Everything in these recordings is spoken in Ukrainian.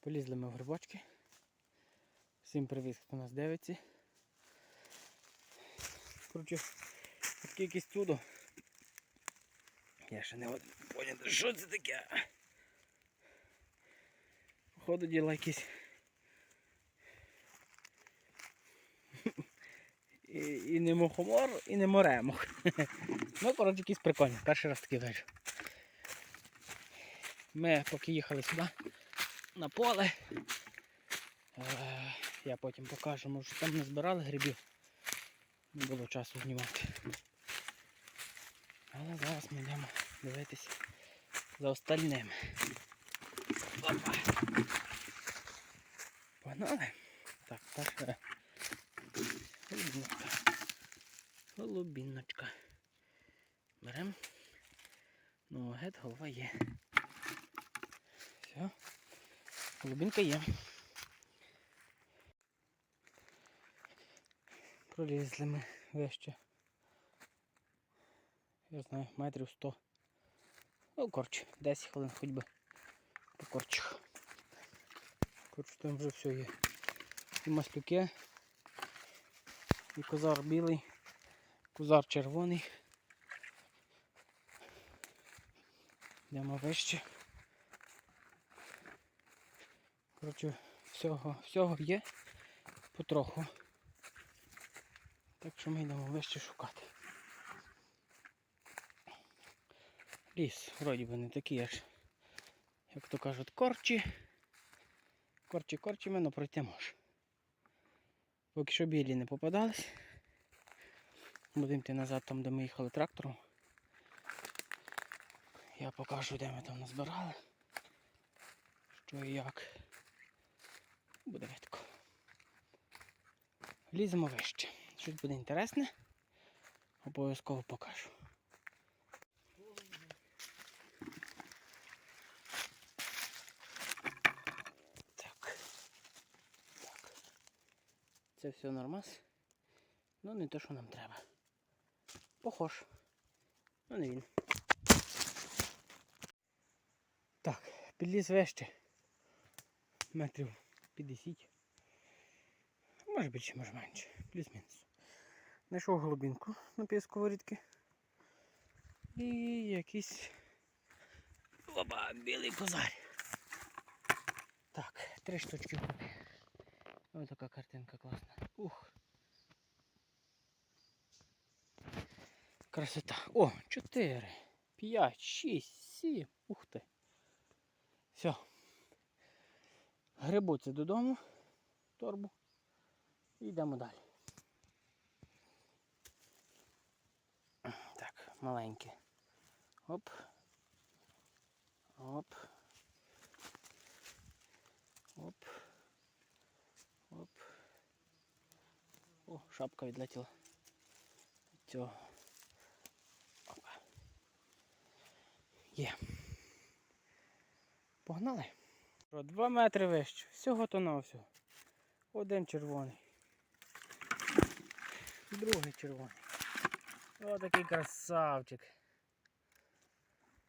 Полізли ми в грибочки. Всім привіт, хто нас дивиться. Коротше, таке якесь чудо. Я ще не поняв, що це таке. Походу діла якісь. І, і не мухомор, і не моремух. ну, коротше, якісь прикольні. Перший раз таки бачу. Ми поки їхали сюди на поле. Е, Я потім покажу, може там не збирали грибів. Не було часу знімати. Але зараз ми йдемо дивитися за остальним. Опа. Погнали. Так, перше. Голубіночка. Голубіночка. Беремо. Ну, гет, голова є. Все. Голубінка є. Пролізли ми вище. Я знаю, метрів 100. Ну, коротше, 10 хвилин хоч би по корчих. Коротше, там вже все є. І маслюки, і козар білий, козар червоний. Йдемо вище. Коротше, всього, всього є потроху. Так що ми йдемо вище шукати. Ліс, вроді би не такий аж, як то кажуть, корчі. Корчі корчі але пройти може. Поки що білі не попадались. Будемо йти назад там, де ми їхали трактором. Я покажу, де ми там назбирали. Що і як. Буде видко. Ліземо вище. Щось буде інтересне. Обов'язково покажу. Так. Так. Це все нормас. Ну не те, що нам треба. Похож. Ну не він. Так, підліз вище. Метрів 50. Може більше, може менше. Плюс-мінус. Знайшов голубінку на пісковорідки. І якийсь Опа, білий козар. Так, три штучки. Ось така картинка класна. Ух. Красота. О, чотири, п'ять, шість, сім. Ух ти. Все. Грибу це додому. Торбу. І йдемо далі. Так, маленьке. Оп. Оп. Оп. Оп. О, шапка відлетіла. Від цього. Опа. Є. Погнали. Про Два метри вище. Всього то на всього. Один червоний. Другий червоний. О, такий красавчик.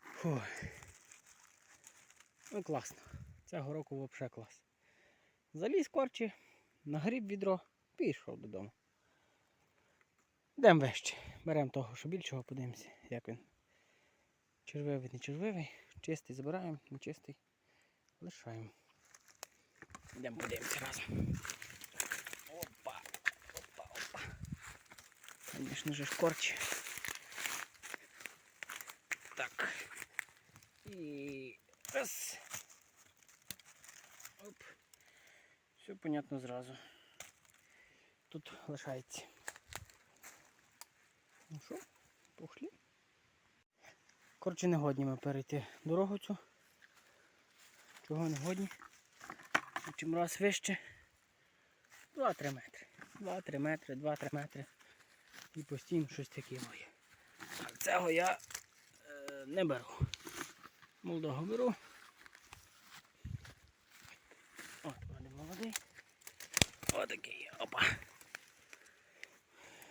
Фу. Ну класно. Цього року взагалі клас. Заліз корчі, нагріб відро, пішов додому. Йдемо вище. Беремо того, що більшого, подивимося, як він. Червивий, не червивий, чистий забираємо, не чистий. Лишаємо. Йдемо подивимося разом. Опа, опа, опа. Звісно же ж корчі. Так. І раз. Оп. Все понятно зразу. Тут лишається. Ну що, пошли. Коротше, не годні ми перейти дорогу цю. Чого не годні? Чим раз вище. 2-3 метри. 2-3 метри, 2-3 метри. І постійно щось таке моє. Так, цього я е, не беру. Молодого беру. От один молодий. Отакий. Опа.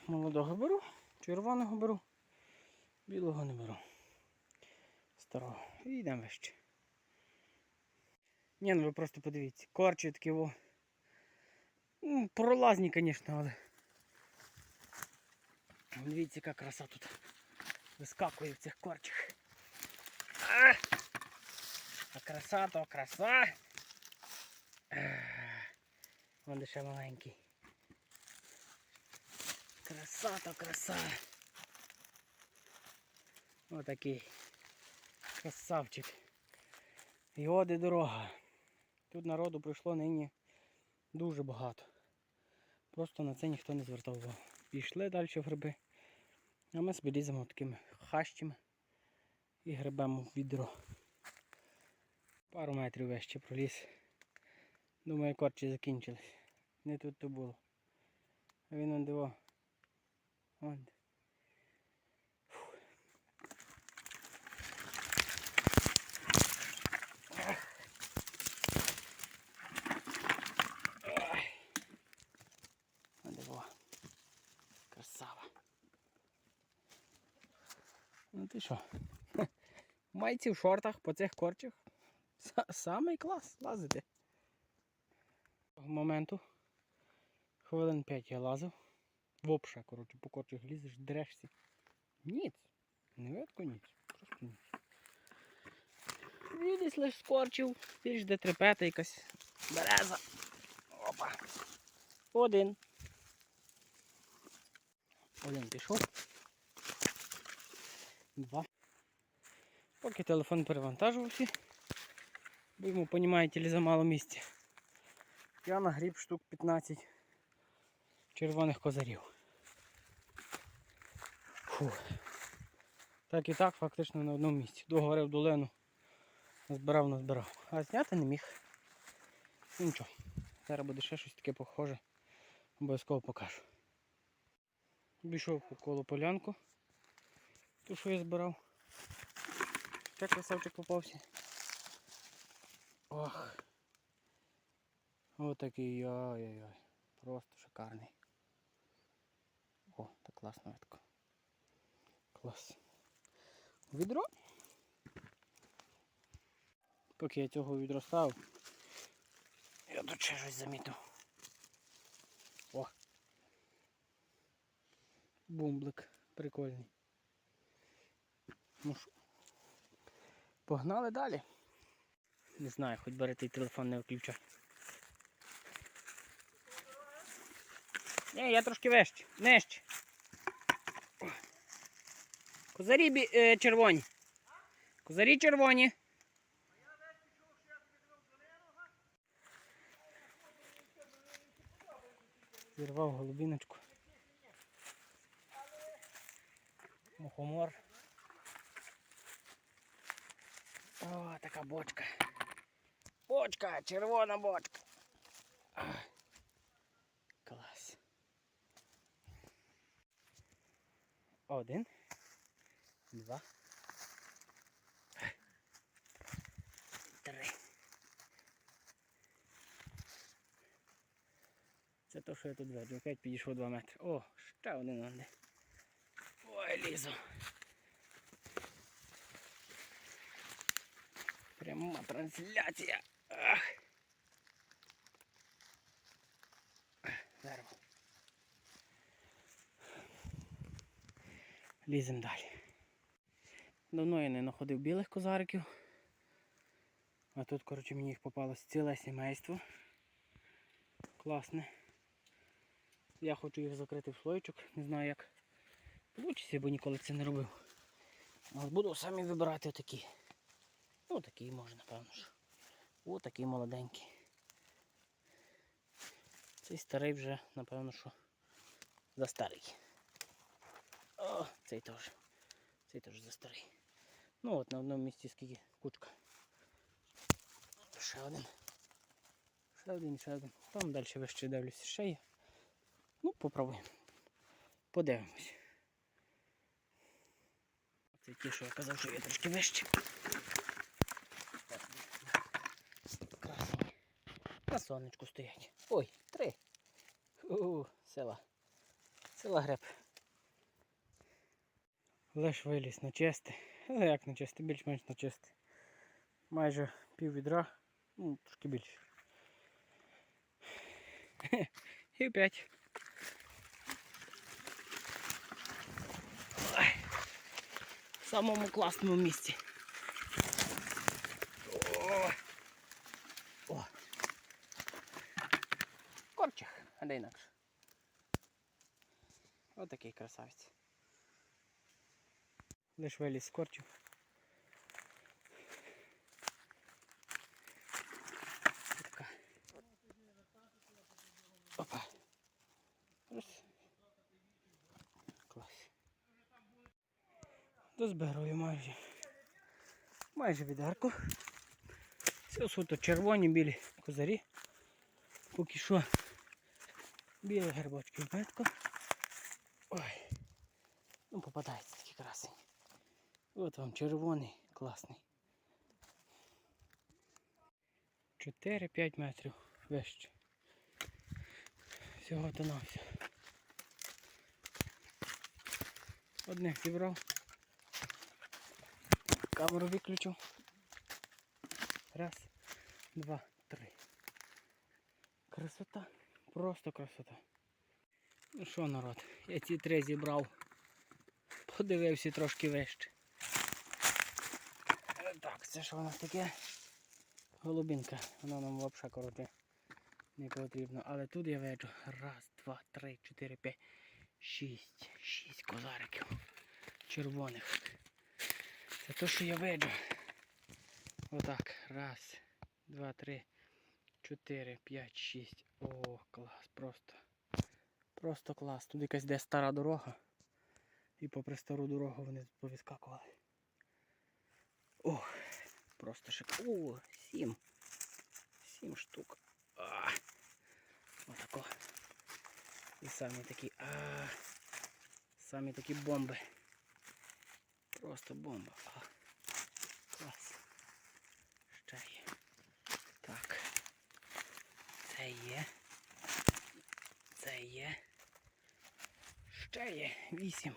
Молодого беру, червоного беру, білого не беру. Старого. І йдемо вище. Ні, ну ви просто подивіться. Корчі такі во. Пролазні, звісно, але. Дивіться, яка краса тут вискакує в цих корчах. А, краса то краса. Вон ще маленький. Краса то краса. Отакий красавчик. Його де дорога. Тут народу прийшло нині дуже багато. Просто на це ніхто не звертав увагу. Пішли далі в гриби. А ми собі ліземо такими хащами і грибемо в відро. Пару метрів вище проліз. Думаю, корчі закінчились. Не тут то було. А він он диво. Вон. де. Фух. Ай. Он диво. Красава. Ну ти що? Майці в шортах по цих корчах. Самий клас лазити. Того моменту. Хвилин 5 я лазив. Вопше, коротше, по корчах лізеш, дрешся. Ніц. Не видко ніц. Просто ніц. І десь лиш скорчив, більш де трепета якась береза. Опа. Один. Один пішов. Два. Поки телефон перевантажувався, бо йому, понімаєте, ли замало місця. Я нагріб штук 15 червоних козарів. Фу. Так і так, фактично на одному місці. Договорив долину, назбирав, назбирав. А зняти не міг. Ну нічого. Зараз буде ще щось таке похоже. Обов'язково покажу. Обійшов по колу полянку. Ту, що я збирав. Ще красавчик попався. Ох. Отакий, ой-ой-ой. Просто шикарний. О, так класно видко. Клас. Відро. Поки я цього відро ставив, я тут ще щось замітив. О! Бумблик прикольний. Ну погнали далі. Не знаю, хоч бери той телефон не виключай. Ні, я трошки вище. Нижче. Козарі бі... е, червоні. Козарі червоні. Зірвав голубіночку. Мухомор. О, така бочка. Бочка, червона бочка. Клас. Один. Два. Три. Це то, що я тут веду. Опять підійшов 2 метри. О, ще один. Ой, лізо. Пряма трансляція. Ах. Дерево. Ліземо далі. Давно я не знаходив білих козариків. А тут, коротше, мені їх попалось ціле сімейство. Класне. Я хочу їх закрити в слойчик, не знаю як. Получиться, бо ніколи це не робив. Але буду самі вибирати отакі. Ну, такий може, напевно. що. О, такий молоденький. Цей старий вже, напевно, що за старий. О, цей теж. Цей теж за старий. Ну от на одному місці скільки кучка. Ще один. Ще один, ще один. Там далі вище дивлюся, ще є. Ну, попробуємо. Подивимось. Це ті, що я казав, що є трошки вище. На сонечку стоять. Ой, три. У, села. Села греб. Лиш виліз на чисте. Ну як на чисте, більш-менш на чисте. Майже пів відра Ну, трошки більше. І опять. В самому класному місці. О! О! Корчих, а де інакше. Отакий красавець. Лиш виліз з корчів. Опа. Клас. Дозбираю майже. Майже відерку. Це суто червоні білі козарі. Поки що білі гербочки в метку. Ой. Ну попадається такі красені. От вам червоний, класний. 4-5 метрів вище. Всього то на все. Одних зібрав. Камеру виключу. Раз, два, три. Красота. Просто красота. Ну що, народ, я ці три зібрав. Подивився трошки вище. Е, Так, це що у нас таке? Голубінка. Вона нам взагалі коротше не потрібно. Але тут я веду. Раз, два, три, чотири, п'ять, шість. Шість козариків. Червоних. Це то, що я веду. Отак. Раз, два, три, чотири, п'ять, шість. О, клас. Просто. Просто клас. Тут якась де стара дорога. І попри стару дорогу вони повіскакували. Ох, просто шик. О, сім. Сім штук. Отако. І самі такі. А, самі такі бомби. Просто бомба. А, клас. Ще є. Так. Це є. Це є. Ще є. Вісім.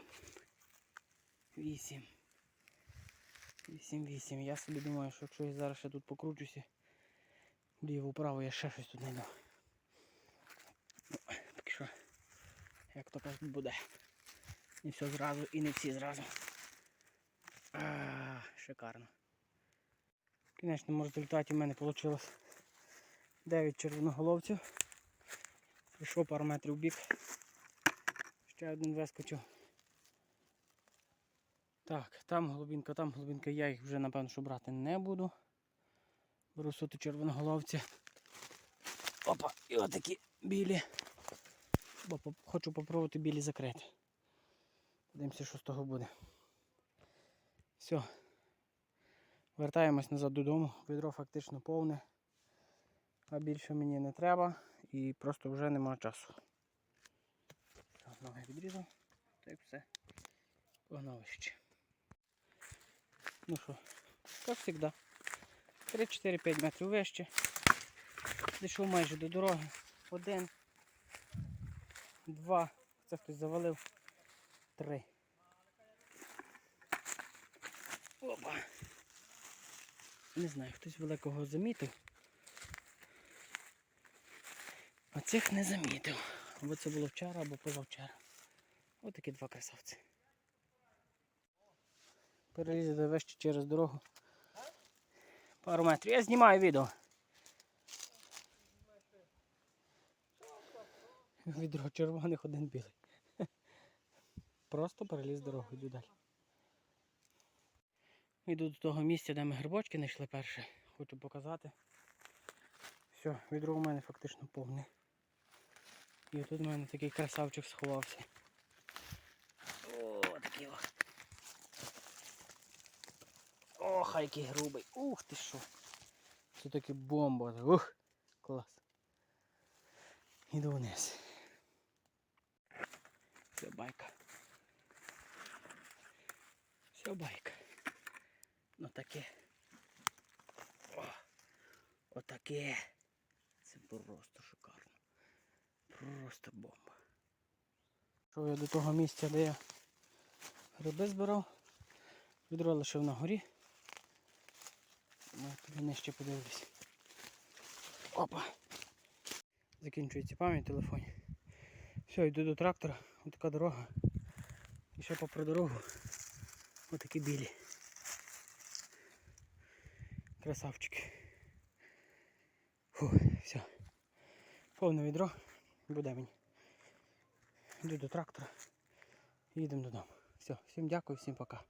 Вісім. Вісім, вісім. Я собі думаю, що якщо я зараз ще тут покручуся, вліво-право я ще щось тут знайду. Ну, поки що, як то кажуть, буде. Не все зразу і не всі зразу. А, шикарно. В кінечному результаті в мене вийшло 9 червоноголовців. Прийшов пару метрів в бік. Ще один вискочив. Так, там голубінка, там голубінка, я їх вже напевно що брати не буду. Беру суто червоноголовці. Опа, і отакі білі. Бо хочу попробувати білі закрити. Подивимося, що з того буде. Все. Вертаємось назад додому. Відро фактично повне. А більше мені не треба і просто вже нема часу. Все, Ноги відрізав. Так все. Погнали ще. Ну що, як завжди. 3-4-5 метрів вище. Дійшов майже до дороги. Один, два. Це хтось завалив. Три. Опа. Не знаю, хтось великого замітив. А цих не замітив. Або це було вчора, або позавчора. Ось такі два красавці. Перелізли вище через дорогу. Пару метрів. Я знімаю відео. Відро червоних, один білий. Просто переліз дорогу, йду далі. Йду до того місця, де ми грибочки знайшли перше. Хочу показати. Все, відро у мене фактично повне. І тут у мене такий красавчик сховався. О, такий о. Ох, а який грубий. Ух ти що. Це таки бомба. Ух, клас. Іду вниз. Все байка. Все байка. Ну таке. О, отаке. Це просто. Просто бомба. Що я до того місця, де я гриби збирав. Відро лишив на горі. Ну, тобі нижче подивлюсь. Опа. Закінчується пам'ять в телефоні. Все, йду до трактора. Ось така дорога. І ще попри дорогу. Отакі білі. Красавчики. Фу, все. Повне відро. Буде мені. Йду до трактора. І їдемо додому. Все, всім дякую, всім пока.